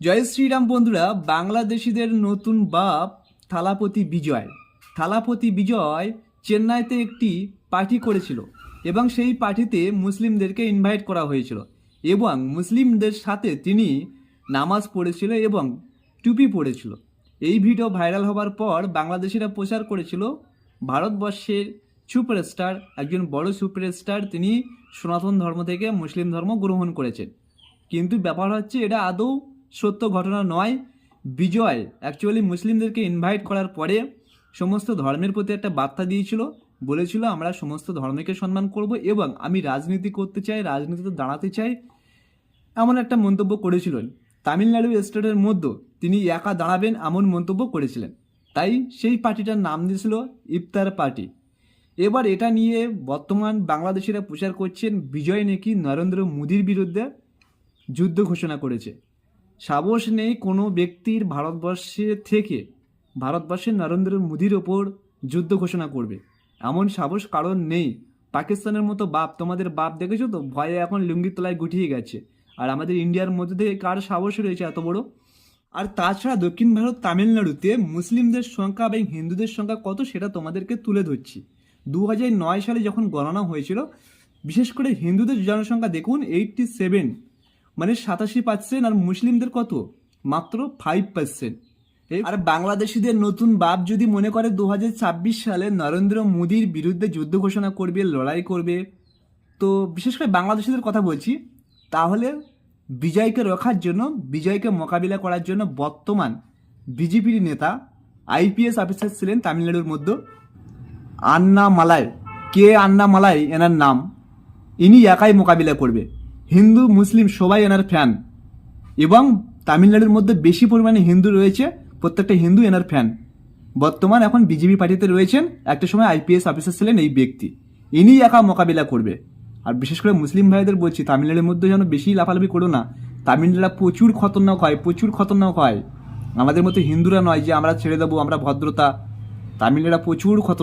জয় শ্রীরাম বন্ধুরা, বাংলাদেশিদের নতুন বাপ থালাপতি বিজয়। থালাপতি বিজয় চেন্নাইতে একটি পার্টি করেছিল এবং সেই পার্টিতে মুসলিমদেরকে ইনভাইট করা হয়েছিল এবং মুসলিমদের সাথে তিনি নামাজ পড়েছিল এবং টুপি পড়েছিল। এই ভিডিও ভাইরাল হবার পর বাংলাদেশিরা প্রচার করেছিল, ভারতবর্ষের সুপারস্টার, একজন বড় সুপারস্টার তিনি সনাতন ধর্ম থেকে মুসলিম ধর্ম গ্রহণ করেছেন। কিন্তু ব্যাপার হচ্ছে, এটা আদৌ সত্য ঘটনা নয়, বিজয় অ্যাকচুয়ালি মুসলিমদেরকে ইনভাইট করার পরে সমস্ত ধর্মের প্রতি একটা বার্তা দিয়েছিল, বলেছিল আমরা সমস্ত ধর্মকে সম্মান করব এবং আমি রাজনীতি করতে চাই, রাজনীতিতে দাঁড়াতে চাই, এমন একটা মন্তব্য করেছিলেন। তামিলনাড়ু স্টেটের মধ্যে তিনি একা দাঁড়াবেন এমন মন্তব্য করেছিলেন। তাই সেই পার্টিটার নাম দিয়েছিল ইফতার পার্টি। এবার এটা নিয়ে বর্তমান বাংলাদেশিরা প্রচার করছেন বিজয় নাকি নরেন্দ্র মোদীর বিরুদ্ধে যুদ্ধ ঘোষণা করেছে। সাহস নেই কোনো ব্যক্তির ভারতবর্ষে থেকে। ভারতবর্ষের নরেন্দ্র মোদীর ওপর যুদ্ধ ঘোষণা করবে। এমন সাহস কারণ নেই। পাকিস্তানের মতো বাপ, তোমাদের বাপ দেখেছ তো? ভয়ে এখন লুঙ্গির তলায় গুটিয়ে গেছে। আর আমাদের ইন্ডিয়ার মধ্যে থেকে কার সাহস রয়েছে এত বড়? আর তাছাড়া দক্ষিণ ভারত তামিলনাড়ুতে মুসলিমদের সংখ্যা এবং হিন্দুদের সংখ্যা কত সেটা তোমাদেরকে তুলে ধরছি। দু নয় সালে যখন গণনা হয়েছিল, বিশেষ করে হিন্দুদের জনসংখ্যা দেখুন এইটটি সেভেন মানে সাতাশি পার্সেন্ট আর মুসলিমদের কত? মাত্র ফাইভ পার্সেন্ট আর বাংলাদেশিদের নতুন বাপ যদি মনে করে দু হাজার ছাব্বিশ সালে নরেন্দ্র মোদীর বিরুদ্ধে যুদ্ধ ঘোষণা করবে, লড়াই করবে, তো বিশেষ করে বাংলাদেশিদের কথা বলছি, তাহলে বিজয়কে রক্ষার জন্য, বিজয়কে মোকাবিলা করার জন্য বর্তমান বিজেপির নেতা আইপিএস অফিসার ছিলেন তামিলনাড়ুর মধ্যে আন্না মালাই কে আন্না মালাই এনার নাম। ইনি একাই মোকাবিলা করবে। হিন্দু, মুসলিম সবাই এনার ফ্যান এবং তামিলনাড়ুর মধ্যে বেশি পরিমাণে হিন্দু রয়েছে, প্রত্যেকটা হিন্দু এনার ফ্যান বর্তমান এখন বিজেপি পার্টিতে রয়েছেন একটা সময় আইপিএস অফিসার ছিলেন এই ব্যক্তি। ইনি একা মোকাবিলা করবে। আর বিশেষ করে মুসলিম ভাইদের বলছি, তামিলনাড়ুর মধ্যে যেন বেশি লাফালাফি করো না। তামিলনাড়া প্রচুর খতরনাক হয়, প্রচুর খতরনাক হয়। আমাদের মতো হিন্দুরা নয় যে আমরা ছেড়ে দেবো, আমরা ভদ্রতা। তামিলনাড়া প্রচুর খতর